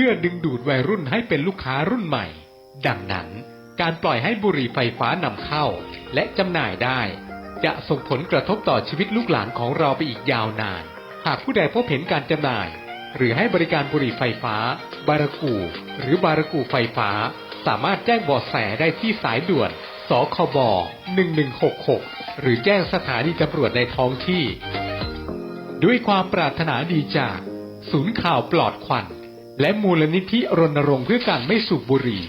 พื่อดึงดูดวัยรุ่นให้เป็นลูกค้ารุ่นใหม่ ดังนั้นการปล่อยให้บุหรี่ไฟฟ้านำเข้า และจำหน่ายได้ จะส่งผลกระทบต่อชีวิตลูกหลานของเราไปอีกยาวนาน หากผู้ใดพบเห็นการจำหน่าย หรือให้บริการบุหรี่ไฟฟ้า บารากู หรือบารากูไฟฟ้า สามารถแจ้งเบาะแสได้ที่สายด่วน สคบ 1166 หรือแจ้งสถานีตำรวจในท้องที่ ด้วยความปรารถนาดีจาก ศูนย์ข่าวปลอดควัน และมูลนิธิรณรงค์เพื่อการไม่สูบบุหรี่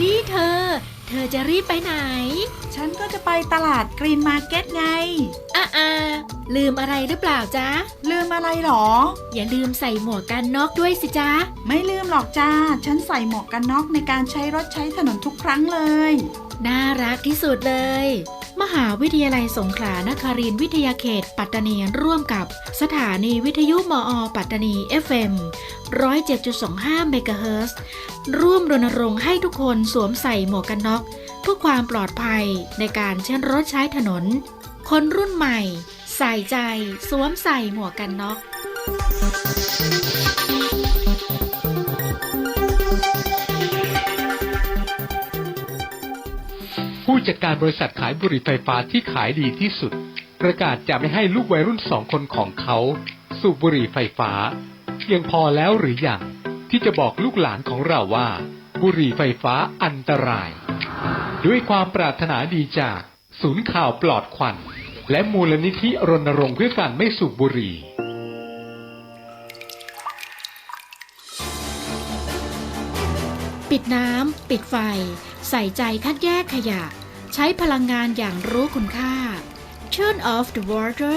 นี่เธอ เธอจะรีบไปไหน ฉันก็จะไปตลาดกรีนมาร์เก็ตไง อ่าอ่าลืมอะไรหรือเปล่าจ๊ะ ลืมอะไรหรอ อย่าลืมใส่หมวกกันน็อกด้วยสิจ๊ะ ไม่ลืมหรอกจ้า ฉันใส่หมวกกันน็อกในการใช้รถใช้ถนนทุกครั้งเลย น่ารักที่สุดเลย มหาวิทยาลัยสงขลานครินทร์วิทยาเขต ปัตตานีร่วมกับสถานีวิทยุมอ ปัตตานี FM 107.25เมกะเฮิรตซ์ร่วมรณรงค์ให้ทุกคนสวมใส่หมวกกันน็อกเพื่อความปลอดภัยในการใช้รถใช้ถนน คนรุ่นใหม่ ใส่ใจ สวมใส่หมวกกันน็อก จัดการบริษัทขายบุหรี่ไฟฟ้าที่ขายดีที่สุด ประกาศจะไม่ให้ลูกวัยรุ่นสองคนของเขา สูบบุหรี่ไฟฟ้าเพียงพอแล้วหรือยังที่จะบอกลูกหลานของเราว่า บุหรี่ไฟฟ้าอันตราย ด้วยความปรารถนาดีจาก ศูนย์ข่าวปลอดควัน และมูลนิธิรณรงค์เพื่อการไม่สูบบุหรี่ปิดน้ำ ปิดไฟ ใส่ใจคัดแยกขยะ ใช้พลังงานอย่างรู้คุณค่า Turn off the water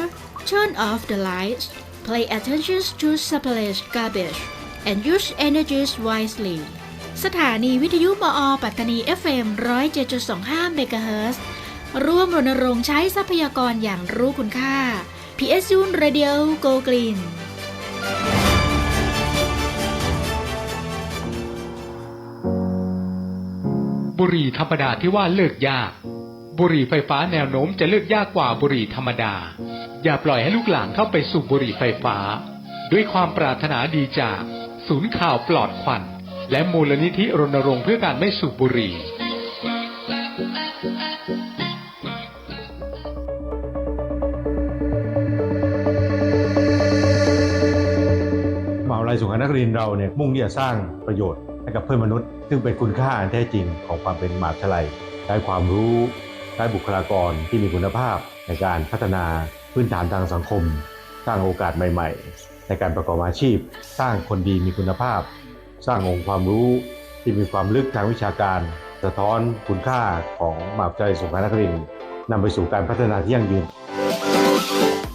Turn off the lights Pay attention to separate garbage and use energies wisely สถานีวิทยุมอ ปัตตานี FM 107.25เมกะเฮิรตซ์ร่วมรณรงค์ใช้ทรัพยากรอย่างรู้คุณค่า PSU Radio Go Green บุหรี่ธรรมดาที่ว่าเลิกยาก บุหรี่ไฟฟ้าแนวโน้มจะเลิกยากกว่าบุหรี่ธรรมดา อย่าปล่อยให้ลูกหลานเข้าไปสูบบุหรี่ไฟฟ้า ด้วยความปรารถนาดีจาก ศูนย์ข่าวปลอดควัน และมูลนิธิรณรงค์เพื่อการไม่สูบบุหรี่มหาวิทยาลัยสงขานครินทร์เราเนี่ยมุ่งที่จะสร้างประโยชน์ให้กับเพื่อนมนุษย์ ซึ่งเป็นคุณค่าอันแท้จริงของความเป็นมหาวิทยาลัยได้ความรู้ได้บุคลากรที่มีคุณภาพในการพัฒนาพื้นฐานทางสังคม สร้างโอกาสใหม่ ๆ ในการประกอบอาชีพ สร้างคนดีมีคุณภาพ สร้างองค์ความรู้ที่มีความลึกทางวิชาการ สะท้อนคุณค่าของมหาวิทยาลัยสงขลานครินทร์นำไปสู่การพัฒนาที่ยั่งยืน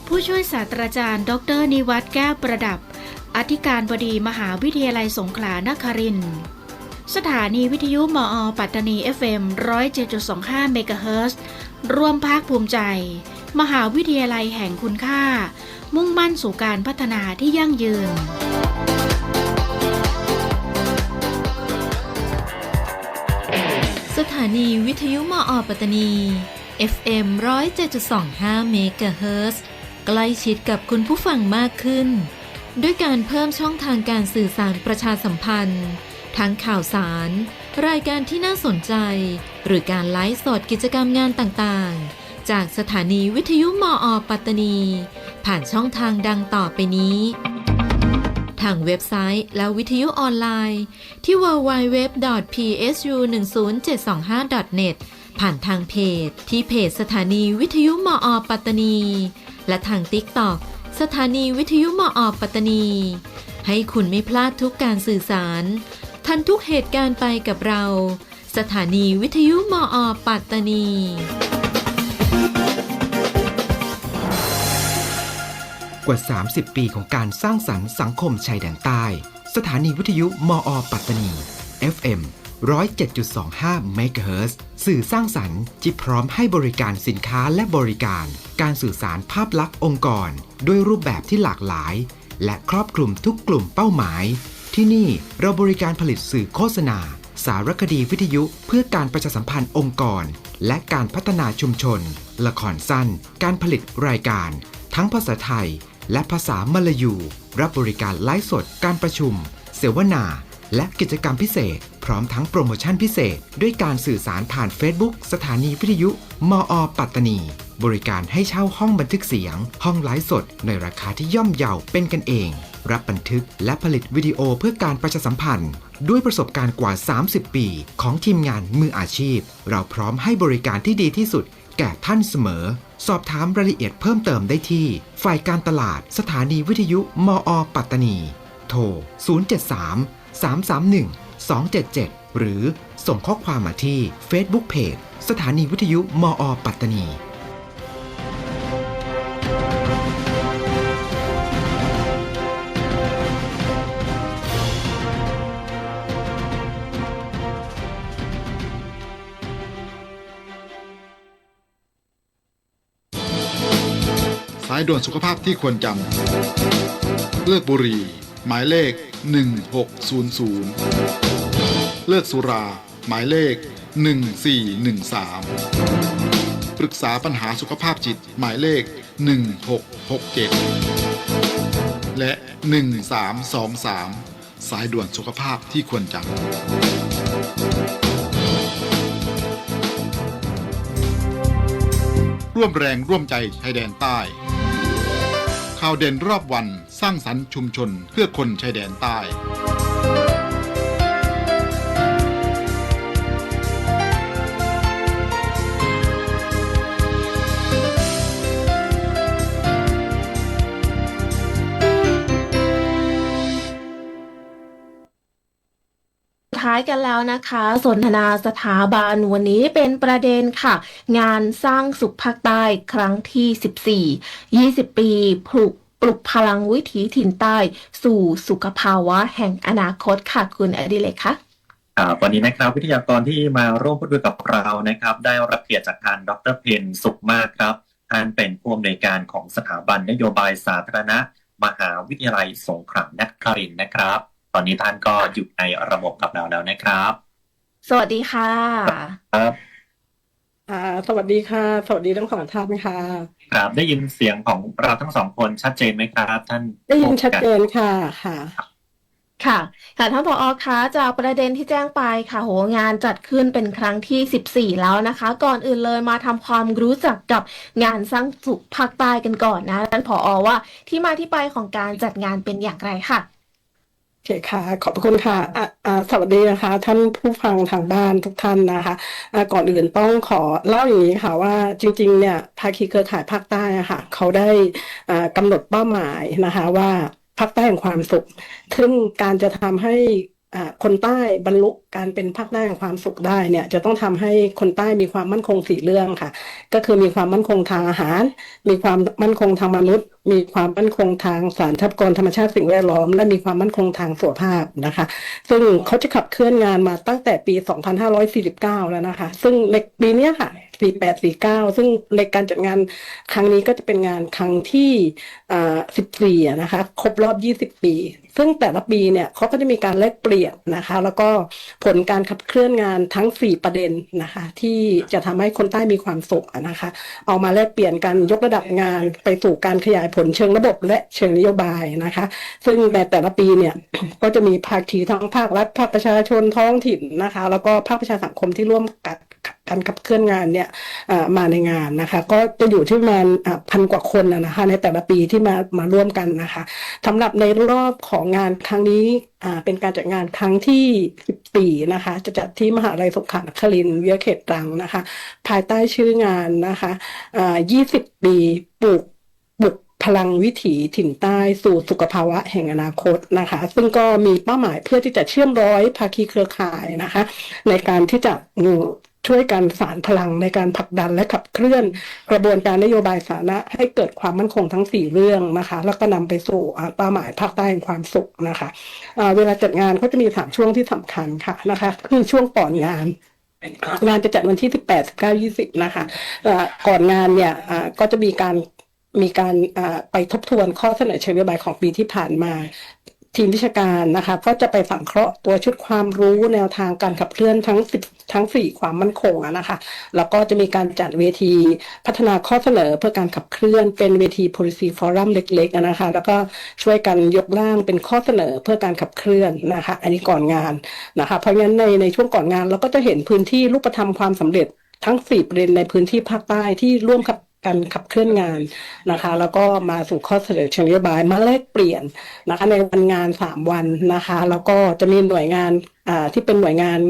ผู้ช่วยศาสตราจารย์ ดรนิวัฒน์แก้วประดับ อธิการบดีมหาวิทยาลัยสงขลานครินทร์ สถานีวิทยุมอ ปัตตานี FM 107.25 เมกะเฮิรตซ์ร่วมภาคภูมิใจ มหาวิทยาลัยแห่งคุณค่า มุ่งมั่นสู่การพัฒนาที่ยั่งยืน สถานีวิทยุมอ ปัตตานี FM 107.25 เมกะเฮิรตซ์ใกล้ชิดกับคุณผู้ฟังมากขึ้น ด้วยการเพิ่มช่องทางการสื่อสารประชาสัมพันธ์ ทั้งข่าวสาร รายการที่น่าสนใจ หรือการไลฟ์สดกิจกรรมงานต่างๆ จากสถานีวิทยุมอ ปัตตานี ผ่านช่องทางดังต่อไปนี้ ทางเว็บไซต์และวิทยุออนไลน์ ที่ www.psu10725.net ผ่านทางเพจ ที่เพจสถานีวิทยุมอ ปัตตานี และทาง TikTok สถานีวิทยุมอ ปัตตานีให้คุณไม่พลาดทุกการสื่อสาร ทันทุกเหตุการณ์ไปกับเรา สถานีวิทยุมอปัตตานี กว่า 30 ปีของการสร้างสรรค์สังคมชายแดนใต้ สถานีวิทยุมอปัตตานี FM 107.25 MHz สื่อสร้างสรรค์ที่พร้อมให้บริการสินค้าและบริการ การสื่อสารภาพลักษณ์องค์กร ด้วยรูปแบบที่หลากหลาย และครอบคลุมทุกกลุ่มเป้าหมาย ที่นี่เราบริการผลิตสื่อโฆษณา สารคดีวิทยุ เพื่อการประชาสัมพันธ์องค์กร และการพัฒนาชุมชน ละครสั้น การผลิตรายการ ทั้งภาษาไทย และภาษามลายู รับบริการไลฟ์สด การประชุม เสวนา และกิจกรรมพิเศษ ร้อมทั้งโปรโมชั่นพิเศษ ด้วยการสื่อสารผ่าน Facebook สถานีวิทยุ มอ ปัตตานี บริการให้เช่าห้องบันทึกเสียง ห้องไลฟ์สด ในราคาที่ย่อมเยาเป็นกันเอง รับบันทึกและผลิตวิดีโอเพื่อการประชาสัมพันธ์ ด้วยประสบการณ์กว่า 30 ปี ของทีมงานมืออาชีพ เราพร้อมให้บริการที่ดีที่สุด แก่ท่านเสมอ สอบถามรายละเอียดเพิ่มเติมได้ที่ ฝ่ายการตลาดสถานีวิทยุ มอ ปัตตานี โทร 073 331 277 หรือส่งข้อความมาที่ Facebook Page สถานีวิทยุมอ ปัตตานีสายด่วนสุขภาพที่ควรจำ เลิกบุหรี่ หมายเลข 1600 เลิกสุรา หมายเลข 1413 ปรึกษาปัญหาสุขภาพจิตหมายเลข 1667 และ 1323 สายด่วนสุขภาพที่ควรจำร่วมแรงร่วมใจชายแดนใต้ ข่าวเด่นรอบวันสร้างสรรค์ชุมชนเพื่อคนชายแดนใต้ายกันแล้วนะคะ สนทนาสถาบันวันนี้เป็นประเด็นค่ะ งานสร้างสุขภาคใต้ครั้งที่ 14 20 ปีปลุกปลุกพลังวิถีถิ่นใต้ สู่สุขภาวะแห่งอนาคตค่ะคุณอดิเลกคะวันนี้นะครับวิทยากรที่มาร่วมพูดคุยกับเรานะครับ ได้รับเกียรติจากทานดรเพนสุขมากครับท่านเป็นผู้อำนวยการของสถาบันนโยบายสาธารณะ มหาวิทยาลัยสงขลานครินนะครับ ตอนนี้ท่านก็อยู่ในระบบกับเราแล้วนะครับ สวัสดีค่ะ ครับอ่าสวัสดีค่ะ สวัสดีทั้งสองท่านค่ะ ครับได้ยินเสียงของเราทั้งสองคนชัดเจนไหมครับ ท่านได้ยินชัดเจผู้นค่ะค่ะ ค่ะค่ะท่านผอคะจากประเด็นที่แจ้งไปค่ะ โหงานจัดขึ้นเป็นครั้งที่ 14 แล้วนะคะ ก่อนอื่นเลยมาทำความรู้จักกับงานสร้างสุขภาคใต้กันก่อนนะท่านผอว่าที่มาที่ไปของการจัดงานเป็นอย่างไรค่ะ โอเคค่ะ ขอบคุณค่ะอะอ่าสวัสดีนะคะ ท่านผู้ฟังทางบ้านทุกท่านนะคะะก่อนอื่นต้องขอเล่าอย่างนี้ค่ะว่าจริงๆเนี่ยภาคีเครือข่ายภาคใต้ค่ะเขาได้อ่ากำหนดเป้าหมายนะคะว่าภาคใต้แห่งความสุข ซึ่งการจะทำให้ คนใต้บรรลุการเป็นภาคใต้แห่งความสุขได้เนี่ย จะต้องทำให้คนใต้มีความมั่นคงสี่เรื่องค่ะ ก็คือมีความมั่นคงทางอาหาร มีความมั่นคงทางมนุษย์ มีความมั่นคงทางสารทรัพยากรธรรมชาติสิ่งแวดล้อม และมีความมั่นคงทางสุขภาพนะคะ ซึ่งเขาจะขับเคลื่อนงานมาตั้งแต่ปี 2549 แล้วนะคะ ซึ่งในปีนี้ค่ะ 48 49ซึ่งในการจัดงานครั้งนี้ก็จะเป็นงานครั้งที่14อะนะคะครบรอบ20ปี ซึ่งแต่ละปีเนี่ยเขาก็จะมีการแลกเปลี่ยนนะคะ แล้วก็ผลการขับเคลื่อนงานทั้ง4ประเด็นนะคะ ที่จะทำให้คนใต้มีความสุขนะคะ เอามาแลกเปลี่ยนกันยกระดับงานไปสู่การขยายผลเชิงระบบและเชิงนโยบายนะคะ ซึ่งในแต่ละปีเนี่ยก็จะมีภาคีทั้งภาครัฐภาคประชาชนท้องถิ่นนะคะ แล้วก็ภาคประชาสังคมที่ร่วมกัน การขับเคลื่อนงานเนี่ยมาในงานนะคะ ก็จะอยู่ที่ประมาณพันกว่าคนนะคะในแต่ละปีที่มามาร่วมกันนะคะสำหรับในรอบของงานครั้งนี้เป็นการจัดงานครั้งที่ 14 นะคะ จะจัดที่มหาลัยสงขลานครินทร์วิทยาเขตตรังนะคะ ภายใต้ชื่องานนะคะ20 ปีปลูกปลุกพลังวิถีถิ่นใต้สู่สุขภาวะแห่งอนาคตนะคะ ซึ่งก็มีเป้าหมายเพื่อที่จะเชื่อมร้อยภาคีเครือข่ายนะคะ ในการที่จะ ช่วยกันสารพลังในการผลักดันและขับเคลื่อนกระบวนการนโยบายสาธารณะให้เกิดความมั่นคงทั้ง 4 เรื่องนะคะ แล้วก็นำไปสู่เป้าหมายภาคใต้แห่งความสุขนะคะอ่าเวลาจัดงานก็จะมีสามช่วงที่สำคัญค่ะนะคะ คือช่วงก่อนงานงานจะจัดวันที่ 18 19 20 นะคะเอ่อก่อนงานเนี่ยก็จะมีการมีการไปทบทวนข้อเสนอเชิงนโยบายของปีที่ผ่านมา ทีมวิชาการนะคะก็จะไปสังเคราะห์ตัวชุดความรู้แนวทางการขับเคลื่อนทั้งสิบทั้งสี่ความมั่นคงนะคะแล้วก็จะมีการจัดเวทีพัฒนาข้อเสนอเพื่อการขับเคลื่อนเป็นเวที policy forum เล็กๆนะคะ แล้วก็ช่วยกันยกร่างเป็นข้อเสนอเพื่อการขับเคลื่อนนะคะ อันนี้ก่อนงานนะคะ เพราะงั้นในในช่วงก่อนงานเราก็จะเห็นพื้นที่รูปธรรมความสำเร็จทั้งสี่ประเด็นในพื้นที่ภาคใต้ที่ร่วมกับ การขับเคลื่อนงานนะคะ แล้วก็มาสู่ข้อเสนอเชิงนโยบายมาแลกเปลี่ยนนะคะ ในวันงานสามวันนะคะ แล้วก็จะมีหน่วยงานอ่าที่เป็นหน่วยงาน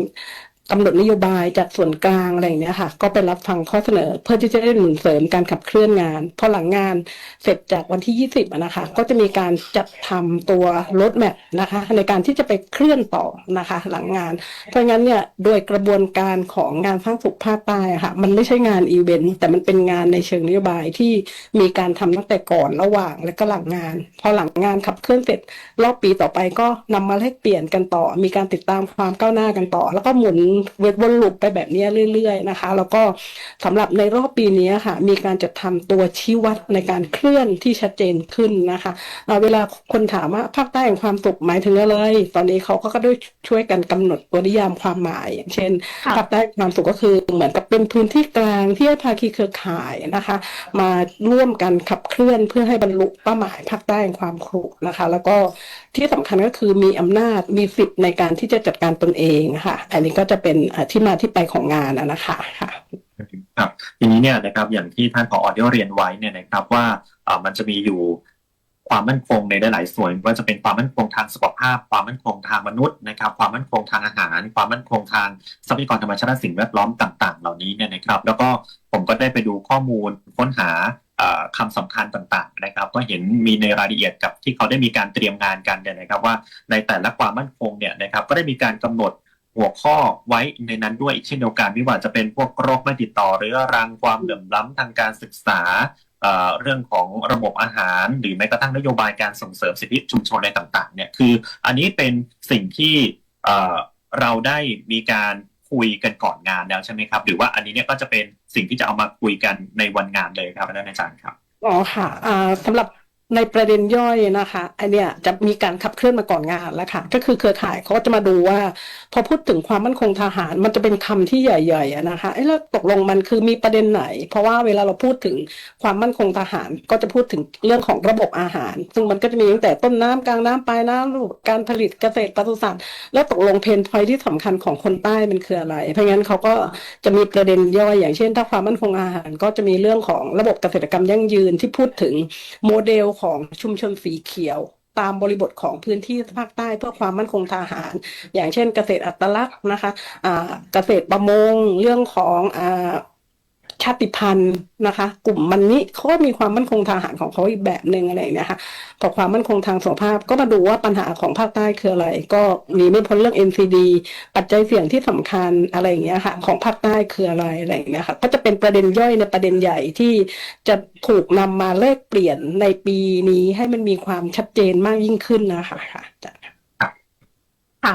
กำหนดนโยบายจากส่วนกลางอะไรอย่างเนี้ยค่ะ ก็ไปรับฟังข้อเสนอ เพื่อที่จะได้หนุนเสริมการขับเคลื่อนงาน พอหลังงานเสร็จจากวันที่ 20นะคะ ก็จะมีการจัดทำตัวรถแมพนะคะ ในการที่จะไปเคลื่อนต่อนะคะ หลังงาน เพราะงั้นเนี่ยโดยกระบวนการของงานสร้างสุขภาคใต้อะค่ะ มันไม่ใช่งานอีเวนต์แต่มันเป็นงานในเชิงนโยบายที่มีการทำตั้งแต่ก่อนระหว่างและก็หลังงาน พอหลังงานขับเคลื่อนเสร็จ รอบปีต่อไปก็นำมาแลกเปลี่ยนกันต่อ มีการติดตามความก้าวหน้ากันต่อ แล้วก็หมุนเวทวนลูปไปแบบนี้เรื่อย ๆ นะคะ แล้วก็สำหรับในรอบปีนี้ค่ะ มีการจัดทำตัวชี้วัดในการเคลื่อนที่ชัดเจนขึ้นนะคะเอ่อเวลาคนถามว่าภาคใต้แห่งความสุขหมายถึงอะไร ตอนนี้เขาก็ได้ช่วยกันกำหนดตัวนิยามความหมาย อย่างเช่นค่ะภาคใต้แห่งความสุขก็คือเหมือนกับเป็นพื้นที่กลางที่ให้ภาคีเครือข่ายนะคะ มาร่วมกันขับเคลื่อนเพื่อให้บรรลุเป้าหมายภาคใต้แห่งความสุขนะคะ แล้วก็ที่สำคัญก็คือมีอำนาจมีสิทธิ์ในการที่จะจัดการตนเองค่ะ อันนี้ก็จะเป็นที่มาที่ไปของงานนะคะค่ะครับทีนี้เนี่ยนะครับอย่างที่ท่านผอได้เรียนไว้เนี่ยนะครับว่ามันจะมีอยู่ความมั่นคงในหลายๆส่วนว่าจะเป็นความมั่นคงทางสุขภาพ ความมั่นคงทางมนุษย์นะครับความมั่นคงทางอาหาร ความมั่นคงทางทรัพยากรธรรมชาติและสิ่งแวดล้อมต่าง ๆ เหล่านี้เนี่ยนะครับ แล้วก็ผมก็ได้ไปดูข้อมูลค้นหา คำสำคัญต่างๆนะครับ ก็เห็นมีในรายละเอียดกับที่เขาได้มีการเตรียมงานกันเนี่ยนะครับว่าในแต่ละความมั่นคงเนี่ยนะครับก็ได้มีการกำหนดหัวข้อไว้ในนั้นด้วยอีกเช่นเดียวกันไม่ว่าจะเป็นพวกโรคไม่ติดต่อเรื้อรังความเหลื่อมล้ำทางการศึกษาเรื่องของระบบอาหาร หรือแม้กระทั่งนโยบายการส่งเสริมสิทธิชุมชนอะไรต่างๆเนี่ยคืออันนี้เป็นสิ่งที่เราได้มีการ คุยกันก่อนงานแล้วใช่ไหมครับ หรือว่าอันนี้เนี่ยก็จะเป็นสิ่งที่จะเอามาคุยกันในวันงานเลยครับท่นอาจารย์ครับอ๋อค่ะสำหรับ ในประเด็นย่อยนะคะอันเนี้ยจะมีการขับเคลื่อนมาก่อนงานแล้วค่ะก็คือเครือข่ายเขาก็จะมาดูว่า พอพูดถึงความมั่นคงทหาร มันจะเป็นคำที่ใหญ่ๆนะคะเอ้แล้วตกลงมันคือมีประเด็นไหน เพราะว่าเวลาเราพูดถึงความมั่นคงทหาร ก็จะพูดถึงเรื่องของระบบอาหาร ซึ่งมันก็จะมีตั้งแต่ต้นน้ำกลางน้ำปลายน้ำระบบการผลิตเกษตรปศุสัตว์แล้วตกลงเพนพอยที่สำคัญของคนใต้มันคืออะไร เพราะงั้นเขาก็จะมีประเด็นย่อยอย่างเช่น ถ้าความมั่นคงอาหาร ก็จะมีเรื่องของระบบเกษตรกรรมยั่งยืนที่พูดถึงโมเดลของชุมชนสีเขียว ตามบริบทของพื้นที่ภาคใต้เพื่อความมั่นคงทางอาหาร อย่างเช่นเกษตรอัตลักษณ์นะคะะเกษตรประมงเรื่องของ ชาติพันธุ์นะคะ กลุ่มมันนี้เขาก็มีความมั่นคงทางอาหารของเขาอีกแบบหนึ่งอะไรอย่างเงี้ยค่ะพอความมั่นคงทางสุขภาพก็มาดูว่าปัญหาของภาคใต้คืออะไร ก็หนีไม่พ้นเรื่อง NCD ปัจจัยเสี่ยงที่สำคัญอะไรอย่างเงี้ยค่ะ ของภาคใต้คืออะไรอะไรอย่างเงี้ยค่ะ ก็จะเป็นประเด็นย่อยในประเด็นใหญ่ที่จะถูกนำมาแลกเปลี่ยนในปีนี้ให้มันมีความชัดเจนมากยิ่งขึ้นนะคะค่ะค่ะ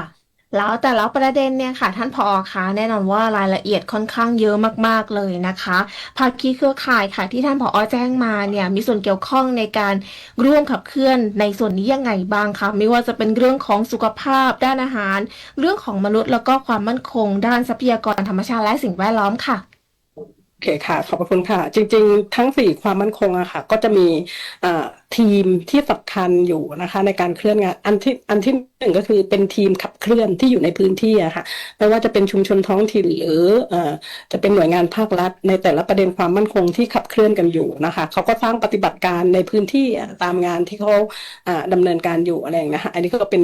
แล้วแต่และประเด็นเนี่ยค่ะ ท่านผอคะแน่นอนว่ารายละเอียดค่อนข้างเยอะมากๆเลยนะคะภาคีเครือข่ายค่ะ ที่ท่านผอแจ้งมาเนี่ยมีส่วนเกี่ยวข้องในการร่วมขับเคลื่อนในส่วนนี้ยังไงบ้างคะไม่ว่าจะเป็นเรื่องของสุขภาพด้านอาหาร เรื่องของมนุษย์แล้วก็ความมั่นคง ด้านทรัพยากรธรรมชาติและสิ่งแวดล้อมค่ะโอเคค่ะ ขอบพระคุณค่ะ จริง ๆ ทั้งสี่ความมั่นคงอะค่ะ ก็จะมีอ่า ทีมที่สำคัญอยู่นะคะ ในการเคลื่อนงานอันที่อันที่หนึ่งก็คือเป็นทีมขับเคลื่อนที่อยู่ในพื้นที่อะค่ะไม่ว่าจะเป็นชุมชนท้องถิ่นหรืออจะเป็นหน่วยงานภาครัฐ ในแต่ละประเด็นความมั่นคงที่ขับเคลื่อนกันอยู่นะคะเขาก็สร้างปฏิบัติการในพื้นที่ตามงานที่เขาอ่าดำเนินการอยู่อะไรอย่างเงี้ยนะคะอันนี้ก็เป็น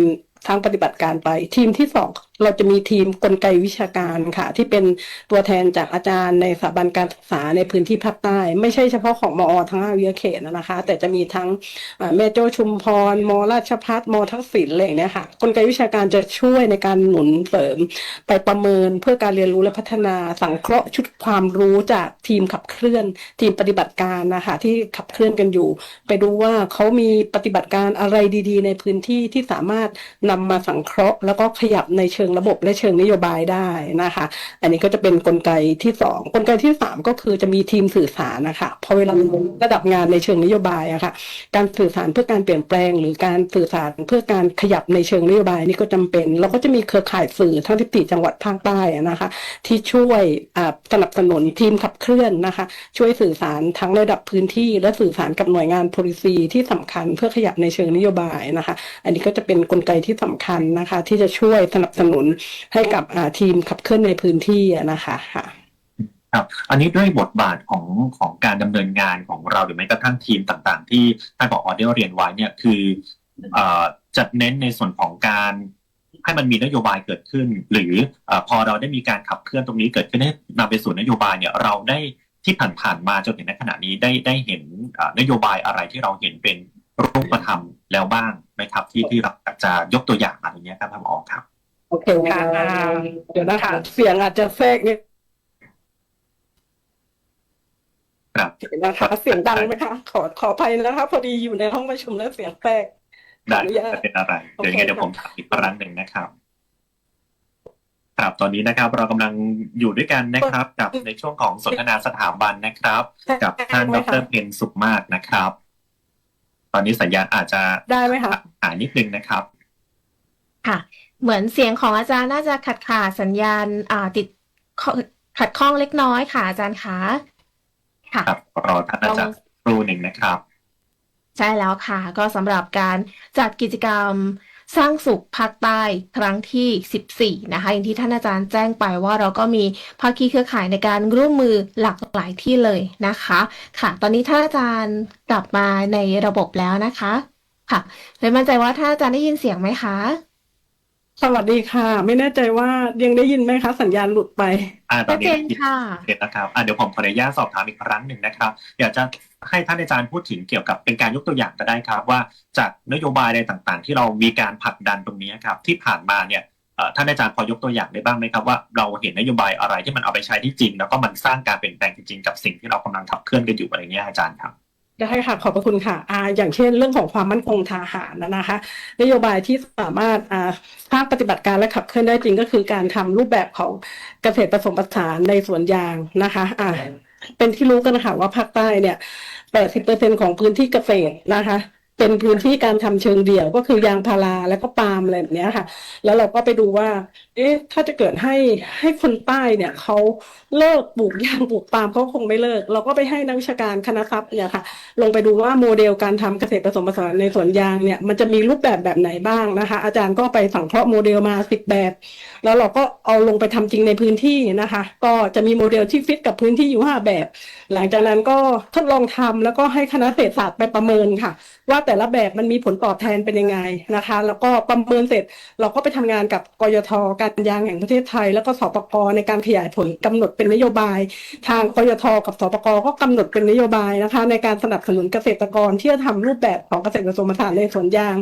ทางปฏิบัติการไปทีมที่สองเราจะมีทีมกลไกวิชาการค่ะ ที่เป็นตัวแทนจากอาจารย์ในสถาบันการศึกษาในพื้นที่ภาคใต้ ไม่ใช่เฉพาะของมอทั้งห้าวิทยาเขตนะคะ แต่จะมีทั้งแม่โจ้ชุมพรมราชพัฒมทักษิณอะไรอย่างเงี้ยค่ะกลไกวิชาการจะช่วยในการหนุนเสริม ไปประเมินเพื่อการเรียนรู้และพัฒนาสังเคราะห์ชุดความรู้จากทีมขับเคลื่อน ทีมปฏิบัติการนะคะที่ขับเคลื่อนกันอยู่ ไปดูว่าเขามีปฏิบัติการอะไรดี ๆ ในพื้นที่ที่สามารถนำมาสังเคราะห์ แล้วก็ขยับในเชิชิงระบบและเชิงนโยบายได้นะคะ อันนี้ก็จะเป็นกลไกที่สองกลไกที่สามก็คือจะมีทีมสื่อสารนะคะพอเวลาระดับงานในเชิงนโยบายอะค่ะ การสื่อสารเพื่อการเปลี่ยนแปลง หรือการสื่อสารเพื่อการขยับในเชิงนโยบายนี่ก็จำเป็น เราก็จะมีเครือข่ายสื่อทั้ง14จังหวัดภาคใต้นะคะ ที่ช่วยสนับสนุนทีมขับเคลื่อนนะคะ ช่วยสื่อสารทั้งระดับพื้นที่ และสื่อสารกับหน่วยงาน policy ที่สำคัญเพื่อขยับในเชิงนโยบายนะคะ อันนี้ก็จะเป็นกลไกที่สำคัญนะคะ ที่จะช่วยสนับสนุนให้กับทีมขับเคลื่อนในพื้นที่นะคะค่ะครับอันนี้ด้วยบทบาทของของการดำเนินงานของเราหรือแม้กระทั่งทีมต่างๆ ที่ท่านผอได้เรียนไว้เนี่ยคืออจัดเน้นในส่วนของการให้มันมีนโยบายเกิดขึ้น หรืออพอเราได้มีการขับเคลื่อนตรงนี้เกิดขึ้นให้นำไปสู่นโยบายเนี่ยเราได้ที่ผ่านๆมาจนถึงในขณะนี้ได้ได้เห็นนโยบายอะไรที่เราเห็นเป็นรูปธรรมแล้วบ้างไหมครับ ที่ที่เราอยากจะยกตัวอย่างอะไรเงี้ยครับท่านผอครับ โอเคค่ะอ่าเดี๋ยวนะคะเสียงอาจจะแทรกนิดครับนะคะ เสียงดังไหมคะ ขอขออภัยนะคะ พอดีอยู่ในห้องประชุมแล้วเสียงแทรกได้ขออนุญาตจะเป็นอะไร เดี๋ยวยังไงโอเคเดี๋ยวผมถามอีกครั้งหนึ่งนะครับครับตอนนี้นะครับเรากำลังอยู่ด้วยกันนะครับ กับในช่วงของสนทนาสถาบันนะครับ กับท่านดรเพนสุขมากนะครับ ตอนนี้สัญญาณอาจจะได้ไหมคะหายนิดนึงนะครับ ค่ะ เหมือนเสียงของอาจารย์น่าจะขัดขาดสัญญาณอ่าติดข้อขัดข้องเล็กน้อยค่ะ อาจารย์คะค่ะครับรอท่านอาจารย์สักครู่หนึ่งนะครับ ใช่แล้วค่ะ ก็สำหรับการจัดกิจกรรมสร้างสุขภาคใต้ครั้งที่ 14 นะคะ อย่างที่ท่านอาจารย์แจ้งไปว่าเราก็มีภาคีเครือข่ายในการร่วมมือหลากหลายที่เลยนะคะ ค่ะ ตอนนี้ท่านอาจารย์กลับมาในระบบแล้วนะคะ ค่ะเลยมั่นใจว่าท่านอาจารย์ได้ยินเสียงไหมคะ สวัสดีค่ะ ไม่แน่ใจว่ายังได้ยินไหมคะ สัญญาณหลุดไป อ่าตอชันดนี้เจนค่ะเห็นนะครับอ่าเดี๋ยวผมขออนุญาตสอบถามอีกครั้งหนึ่งนะครับอยากจะให้ท่านอาจารย์พูดถึงเกี่ยวกับเป็นการยกตัวอย่างก็ได้ครับ ว่าจากนโยบายอะไรต่างๆ ที่เรามีการผลักดันตรงนี้ครับ ที่ผ่านมาเนี่ยเอ่อท่านอาจารย์พอยกตัวอย่างได้บ้างไหมครับว่าเราเห็นนโยบายอะไรที่มันเอาไปใช้ที่จริง แล้วก็มันสร้างการเปลี่ยนแปลงจริงๆกับสิ่งที่เรากำลังขับเคลื่อนกันอยู่อะไรเงี้ยอาจารย์ครับ ได้ค่ะขอบพระคุณค่ะอ่าอย่างเช่นเรื่องของความมั่นคงทางทหารนะนะคะ นโยบายที่สามารถอ่าภาคปฏิบัติการและขับเคลื่อนได้จริงก็คือการทำรูปแบบของเกษตรผสมผสานในสวนยางนะคะอ่าเป็นที่รู้กันนะคะว่าภาคใต้เนี่ย80%ของพื้นที่เกษตรนะคะ เป็นพื้นที่การทำเชิงเดี่ยวก็คือยางพาราแล้วก็ปาล์มอะไรแบบนี้ค่ะ แล้วเราก็ไปดูว่า เอ๊ะ ถ้าจะเกิดให้ให้คนใต้เนี่ยเขาเลิกปลูกยางปลูกปาล์มเขาคงไม่เลิก เราก็ไปให้นักวิชาการคณะทรัพย์เนี่ยค่ะ ลงไปดูว่าโมเดลการทำเกษตรผสมผสานในสวนยางเนี่ยมันจะมีรูปแบบแบบไหนบ้างนะคะ อาจารย์ก็ไปสังเคราะห์โมเดลมาสิบแบบ แล้วเราก็เอาลงไปทำจริงในพื้นที่นะคะ ก็จะมีโมเดลที่ฟิตกับพื้นที่อยู่ห้าแบบ หลังจากนั้นก็ทดลองทำแล้วก็ให้คณะเศรษฐศาสตร์ไปประเมินค่ะว่าแต่ละแบบมันมีผลตอบแทนเป็นยังไงนะคะ แล้วก็ประเมินเสร็จเราก็ไปทำงานกับกยทการยางแห่งประเทศไทย แล้วก็สปกในการขยายผลกำหนดเป็นนโยบาย ทางกยทกับสปกก็กำหนดเป็นนโยบายนะคะ ในการสนับสนุนเกษตรกรที่จะทำรูปแบบของเกษตรผสมผสานในสวนยาง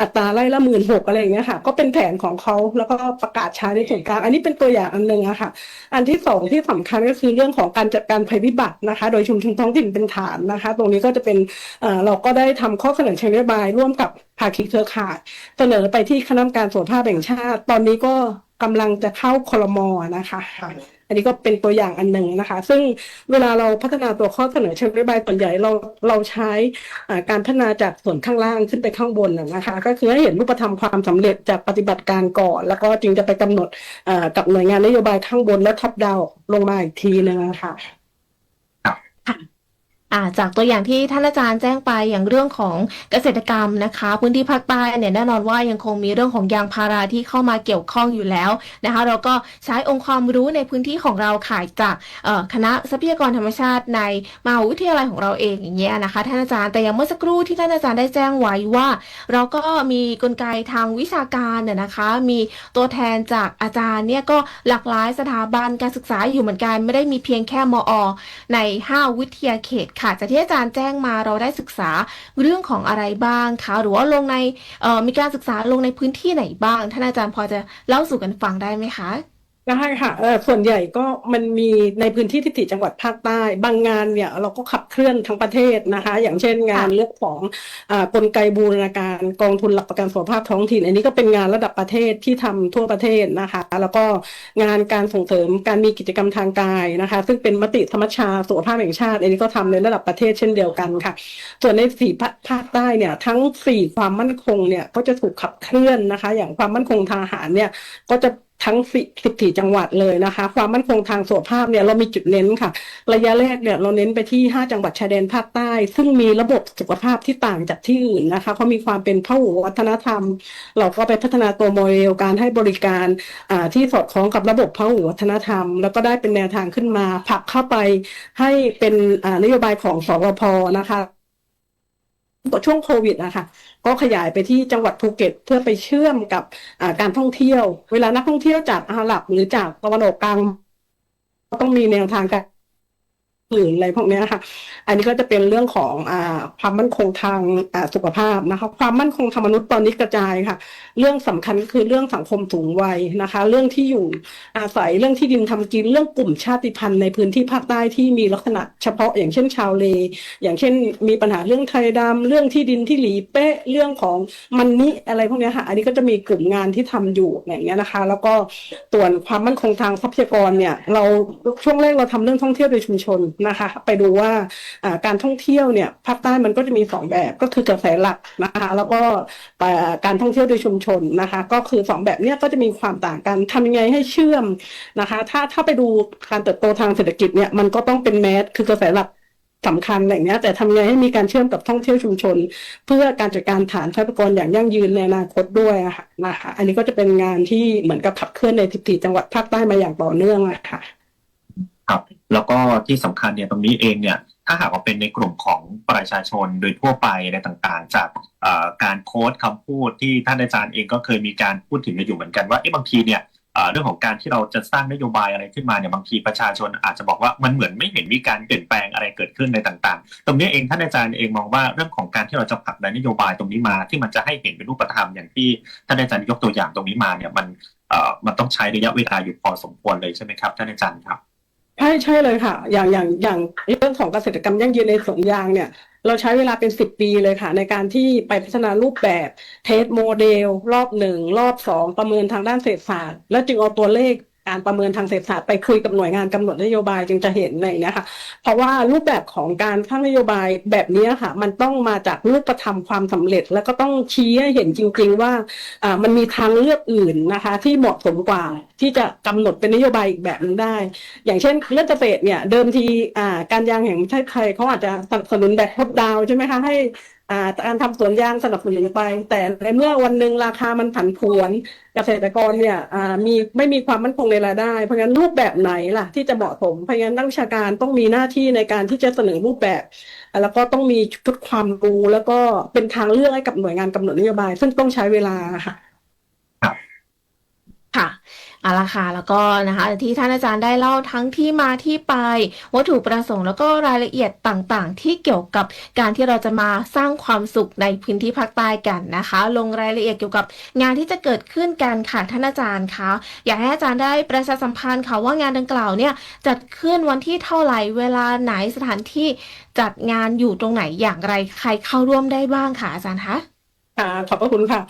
อัตราไร่ละหมื่นหกอะไรอย่างเงี้ยค่ะก็เป็นแผนของเขาแล้วก็ประกาศใช้ในส่วนกลาง อันนี้เป็นตัวอย่างอันหนึ่งอะค่ะ อันที่สองที่สำคัญก็คือเรื่องของการจัดการภัยพิบัตินะคะ โดยชุมชนท้องถิ่นเป็นฐานนะคะ ตรงนี้ก็จะเป็นเออเราก็ได้ทำข้อข้อเสนอเชิงนโยบายร่วมกับภาคีเครือข่ายเสนอไปที่คณะกรรมการสุขภาพแห่งชาติ ตอนนี้ก็กำลังจะเข้าคลมนะคะคะอันนี้ก็เป็นตัวอย่างอันหนึ่งนะคะ ซึ่งเวลาเราพัฒนาตัวข้อเสนอเชิงนโยบายส่วนใหญ่เราเราใช้การพัฒนาจากส่วนข้างล่างขึ้นไปข้างบนนะคะ ก็คือให้เห็นรูปธรรมความสำเร็จจากปฏิบัติการก่อน แล้วก็จึงจะไปกำหนดกับหน่วยงานนโยบายข้างบนแล้วทับดาวลงมาอีกทีนึงนะคะอ่า จากตัวอย่างที่ท่านอาจารย์แจ้งไปอย่างเรื่องของเกษตรกรรมนะคะ พื้นที่ภาคใต้เนี่ยแน่นอนว่ายังคงมีเรื่องของยางพาราที่เข้ามาเกี่ยวข้องอยู่แล้วนะคะ เราก็ใช้องค์ความรู้ในพื้นที่ของเราค่ะจากคณะทรัพยากรธรรมชาติในมหาวิทยาลัยของเราเองอย่างเงี้ยนะคะท่านอาจารย์แต่อย่างเมื่อสักครู่ที่ท่านอาจารย์ได้แจ้งไว้ว่า เราก็มีกลไกทางวิชาการเนี่ยนะคะ มีตัวแทนจากอาจารย์เนี่ยก็หลากหลายสถาบันการศึกษาอยู่เหมือนกันไม่ได้มีเพียงแค่มอ ใน 5 วิทยาเขตค่ะจากที่อาจารย์แจ้งมาเราได้ศึกษาเรื่องของอะไรบ้างคะหรือว่าลงในมีการศึกษาลงในพื้นที่ไหนบ้างท่านอาจารย์พอจะเล่าสู่กันฟังได้ไหมคะ ได้ค่ะเออส่วนใหญ่ก็มันมีในพื้นที่ที่ติจังหวัดภาคใต้ บางงานเนี่ยเราก็ขับเคลื่อนทั้งประเทศนะคะ อย่างเช่นงานเรื่องของอ่ากลไกบูรณาการกองทุนหลักประกันสุขภาพท้องถิ่น อันนี้ก็เป็นงานระดับประเทศที่ทำทั่วประเทศนะคะ แล้วก็งานการส่งเสริมการมีกิจกรรมทางกายนะคะ ซึ่งเป็นมติธรรมชาสุขภาพแห่งชาติ อันนี้ก็ทำในระดับประเทศเช่นเดียวกันค่ะ ส่วนในสี่ภาภาคใต้เนี่ยทั้งสี่ความมั่นคงเนี่ยก็จะถูกขับเคลื่อนนะคะ อย่างความมั่นคงทางอาหารเนี่ยก็จะ ทั้งสิบสี่จังหวัดเลยนะคะ ความมั่นคงทางสุขภาพเนี่ยเรามีจุดเน้นค่ะ ระยะแรกเนี่ยเราเน้นไปที่ห้าจังหวัดชายแดนภาคใต้ ซึ่งมีระบบสุขภาพที่ต่างจากที่อื่นนะคะเขามีความเป็นพหุวัฒนธรรม เราก็ไปพัฒนาตัวโมเดลการให้บริการอ่าที่สอดคล้องกับระบบพหุวัฒนธรรม แล้วก็ได้เป็นแนวทางขึ้นมาผลักเข้าไปให้เป็นอ่านโยบายของสรพนะคะ ช่วงโควิดนะคะก็ขยายไปที่จังหวัดภูเก็ต เพื่อไปเชื่อมกับการท่องเที่ยว เวลานักท่องเที่ยวจากอาหรับหรือจากตะวันออกกลางก็ต้องมีแนวทางการ หรืออะไรพวกนี้ค่ะ อันนี้ก็จะเป็นเรื่องของอความมั่นคงทางสุขภาพนะคะ ความมั่นคงทางมนุษย์ตอนนี้กระจายค่ะ เรื่องสำคัญคือเรื่องสังคมสูงวัยนะคะ เรื่องที่อยู่อาศัย เรื่องที่ดินทำกิน เรื่องกลุ่มชาติพันธุ์ในพื้นที่ภาคใต้ที่มีลักษณะเฉพาะอย่างเช่นชาวเล อย่างเช่น มีปัญหาเรื่องไทยดำเรื่องที่ดินที่หลีเป๊ะ เรื่องของมันนิอะไรพวกนี้ค่ะ อันนี้ก็จะมีกลุ่มงานที่ทำอยู่อย่างเงี้ยนะคะ แล้วก็ส่วนความมั่นคงทางทรัพยากรเนี่ย เราช่วงแรกเราทำเรื่องท่องเที่ยวโดยชุมชนนะคะ ไปดูว่าการท่องเที่ยวเนี่ยภาคใต้มันก็จะมีสองแบบก็คือกระแสหลักนะคะ แล้วก็การท่องเที่ยวโดยชุมชนนะคะ ก็คือสองแบบเนี้ยก็จะมีความต่างกันทำยังไงให้เชื่อมนะคะ ถ้าถ้าไปดูการเติบโตทางเศรษฐกิจเนี่ยมันก็ต้องเป็นแมสคือกระแสหลักสำคัญอย่างเนี้ยแต่ทำยังไงให้มีการเชื่อมกับท่องเที่ยวชุมชน เพื่อการจัดการฐานทรัพยากรอย่างยั่งยืนในอนาคตด้วยค่ะนะคะอันนี้ก็จะเป็นงานที่เหมือนกับขับเคลื่อนใน14จังหวัดภาคใต้มาอย่างต่อเนื่องอะค่ะครับ แล้วก็ที่สำคัญเนี่ยตรงนี้เองเนี่ยถ้าหากว่าเป็นในกลุ่มของประชาชนโดยทั่วไปอะไรต่างๆ จากการโค้ดคำพูดที่ท่านอาจารย์เองก็เคยมีการพูดถึงกันอยู่เหมือนกันว่าเอ๊ะบางทีเนี่ยเรื่องของการที่เราจะสร้างนโยบายอะไรขึ้นมาเนี่ยบางทีประชาชนอาจจะบอกว่ามันเหมือนไม่เห็นมีการเปลี่ยนแปลงอะไรเกิดขึ้นในต่างๆ ตรงนี้เองท่านอาจารย์เองมองว่าเรื่องของการที่เราจะผลักดันนโยบายตรงนี้มา ที่มันจะให้เห็นเป็นรูปธรรมอย่างที่ท่านอาจารย์ยกตัวอย่างตรงนี้มาเนี่ยมันมันต้องใช้ระยะเวลาอยู่พอสมควรเลยใช่ไหมครับท่านอาจารย์ครับ ใช่ใช่เลยค่ะ อย่างอย่างอย่างเรื่องของเกษตรกรรมยั่งยืนในสวนยางเนี่ย เราใช้เวลาเป็นสิบปีเลยค่ะ ในการที่ไปพัฒนารูปแบบเทสโมเดล รอบหนึ่งรอบสองประเมินทางด้านเศรษฐศาสตร์ แล้วจึงเอาตัวเลข การประเมินทางเศรษฐศาสตร์ไปคุยกับหน่วยงานกำหนดนโยบายจึงจะเห็นอะไรอย่างเนี้ค่ะเพราะว่ารูปแบบของการสร้างนโยบายแบบนี้ค่ะ มันต้องมาจากรูปธรรมความสำเร็จ แล้วก็ต้องชี้ให้เห็นจริง ๆ ว่ามันมีทางเลือกอื่นนะคะ ที่เหมาะสมกว่าที่จะกำหนดเป็นนโยบายอีกแบบหนึงได้ อย่างเช่นเรื่องเกษตรเนี่ยเดิมทีการยางแห่งประเทศไทยเขาอาจจะสนับสนุนแบบท็อปดาวใช่ไหมคะให้ อ่าการทำสวนยางสนับสนุนไป แต่ในเมื่อวันหนึ่งราคามันผันผวนเกษตรกรเนี่ยอ่ามีไม่มีความมั่นคงในรายได้ เพราะงั้นรูปแบบไหนล่ะที่จะเหมาะสมเพราะงั้นนักวิชาการต้องมีหน้าที่ในการที่จะเสนอรูปแบบ แล้วก็ต้องมีชุดความรู้แล้วก็เป็นทางเลือกให้กับหน่วยงานกำหนดนโยบาย ซึ่งต้องใช้เวลาค่ะค่ะ เอาละค่ะแล้วก็นะคะที่ท่านอาจารย์ได้เล่าทั้งที่มาที่ไป วัตถุประสงค์แล้วก็รายละเอียดต่างๆ ที่เกี่ยวกับการที่เราจะมาสร้างความสุขในพื้นที่ภาคใต้กันนะคะ ลงรายละเอียดเกี่ยวกับงานที่จะเกิดขึ้นกันค่ะท่านอาจารย์คะอยากให้อาจารย์ได้ประชาสัมพันธ์ค่ะว่างานดังกล่าวเนี่ยจัดขึ้นวันที่เท่าไหร่เวลาไหนสถานที่จัดงานอยู่ตรงไหนอย่างไรใครเข้าร่วมได้บ้างค่ะอาจารย์คะ ค่ะขอบพระคุณค่ะ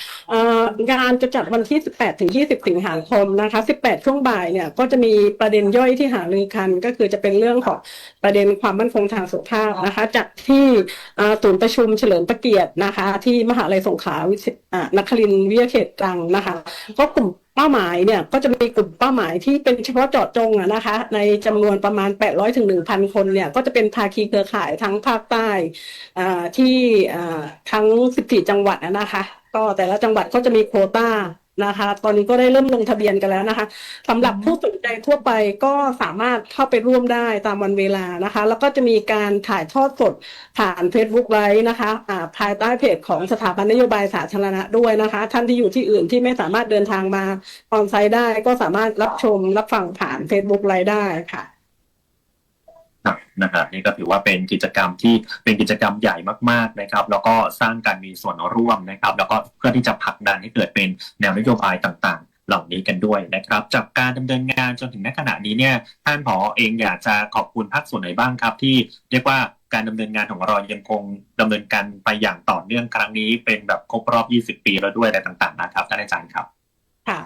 งานจะจัดวันที่ 18 ถึง 20 สิงหาคมนะคะ 18 ช่วงบ่ายเนี่ยก็จะมีประเด็นย่อยที่หารือกัน ก็คือจะเป็นเรื่องของประเด็นความมั่นคงทางสุขภาพนะคะจัดที่ศูนย์ประชุมเฉลิมพระเกียรตินะคะ ที่มหาลัยสงขลาวิทยอ่านครินทร์วิทยาเขตตรังนะคะ ก็กลุ่ม เป้าหมายเนี่ยก็จะมีกลุ่มเป้าหมายที่เป็นเฉพาะเจาะจงอะนะคะ ในจำนวนประมาณ 800ถึง1,000 คนเนี่ยก็จะเป็นภาคีเครือข่ายทั้งภาคใต้ที่ทั้ง 14 จังหวัดนะคะ ก็แต่ละจังหวัดก็จะมีโควต้า นะคะ ตอนนี้ก็ได้เริ่มลงทะเบียนกันแล้วนะคะสำหรับผู้สนใจทั่วไปก็สามารถเข้าไปร่วมได้ตามวันเวลานะคะ แล้วก็จะมีการถ่ายทอดสดผ่าน Facebook ไลฟ์นะคะอ่าภายใต้เพจของสถาบันนโยบายสาธารณะด้วยนะคะ ท่านที่อยู่ที่อื่นที่ไม่สามารถเดินทางมาออนไซต์ได้ ก็สามารถรับชมรับฟังผ่าน Facebook ไลฟ์ได้ค่ะครับ นะครับนี่ก็ถือว่าเป็นกิจกรรมที่เป็นกิจกรรมใหญ่มากๆนะครับ แล้วก็สร้างการมีส่วนร่วมนะครับ แล้วก็เพื่อที่จะผลักดันให้เกิดเป็นแนวนโยบายต่าง ๆ เหล่านี้กันด้วยนะครับ จากการดำเนินงานจนถึงณขณะนี้เนี่ยท่านผอเองอยากจะขอบคุณภาคส่วนไหนบ้างครับ ที่เรียกว่าการดำเนินงานของเรายังคงดำเนินการไปอย่างต่อเนื่องครั้งนี้เป็นแบบครบรอบ 20 ปีแล้วด้วยอะไรต่างๆนะครับท่านอาจารย์ครับ ค่ะ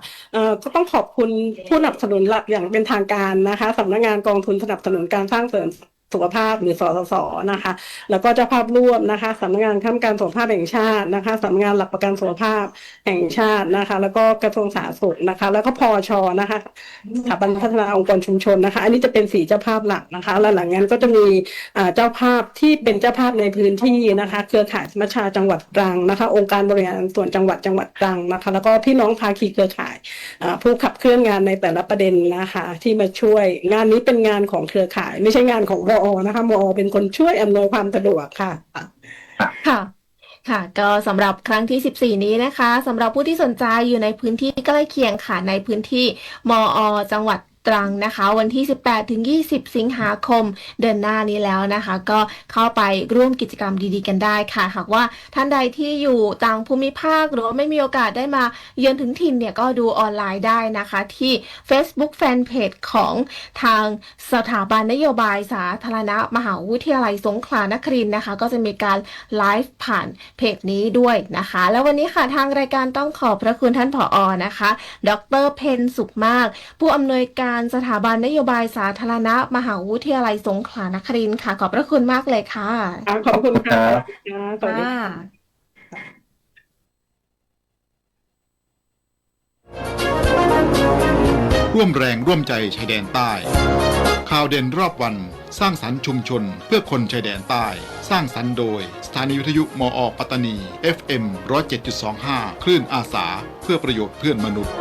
ก็ต้องขอบคุณผู้สนับสนุนหลักอย่างเป็นทางการนะคะสำนักงานกองทุนสนับสนุนการสร้างเสริม สุขภาพหรือสสสนะคะ แล้วก็เจ้าภาพร่วมนะคะสำนักงานข้ามการสุขภาพแห่งชาตินะคะสำนักงานหลักประกันสุขภาพแห่งชาตินะคะ แล้วก็กระทรวงสาธารณสุขนะคะ แล้วก็พอชอนะคะสถาบันพัฒนาองค์กรชุมชนนะคะ อันนี้จะเป็นสีเจ้าภาพหลักนะคะ แล้วหลังนั้นก็จะมีเจ้าภาพที่เป็นเจ้าภาพในพื้นที่นะคะ เครือข่ายสมัชชาจังหวัดตรังนะคะ องค์การบริหารส่วนจังหวัดจังหวัดตรังนะคะ แล้วก็พี่น้องภาคีเครือข่ายผู้ขับเคลื่อนงานในแต่ละประเด็นนะคะ ที่มาช่วยงานนี้เป็นงานของเครือข่าย ไม่ใช่งานของมอนะคะมอเป็นคนช่วยอำนวยความสะดวกค่ะ ค่ะ ค่ะ ก็สำหรับครั้งที่ 14 นี้นะคะสำหรับผู้ที่สนใจอยู่ในพื้นที่ใกล้เคียงค่ะในพื้นที่มอจังหวัด ตรังนะคะ วันที่ 18ถึง20 สิงหาคมเดือนหน้านี้แล้วนะคะ ก็เข้าไปร่วมกิจกรรมดีๆ กันได้ค่ะ หากว่าท่านใดที่อยู่ต่างภูมิภาค หรือไม่มีโอกาสได้มาเยือนถึงถิ่นเนี่ยก็ดูออนไลน์ได้นะคะ ที่ Facebook Fanpage ของทางสถาบันนโยบายสาธารณะมหาวิทยาลัยสงขลานครินนะคะ ก็จะมีการไลฟ์ผ่านเพจนี้ด้วยนะคะ แล้ววันนี้ค่ะทางรายการต้องขอบพระคุณท่านผออนะคะ ดรเพนสุขมาก ผู้อำนวยการสถาบันนโยบายสาธารณะ มหาวิทยาลัยสงขลานครินทร์ค่ะ ขอบพระคุณมากเลยค่ะ ขอบคุณค่ะครับสวัสดีค่ะร่วมแรงร่วมใจชายแดนใต้ ข่าวเด่นรอบวัน สร้างสรรค์ชุมชนเพื่อคนชายแดนใต้ สร้างสรรค์โดย สถานีวิทยุมอปัตตานี FM 107.25 คลื่นอาสา เพื่อประโยชน์เพื่อนมนุษย์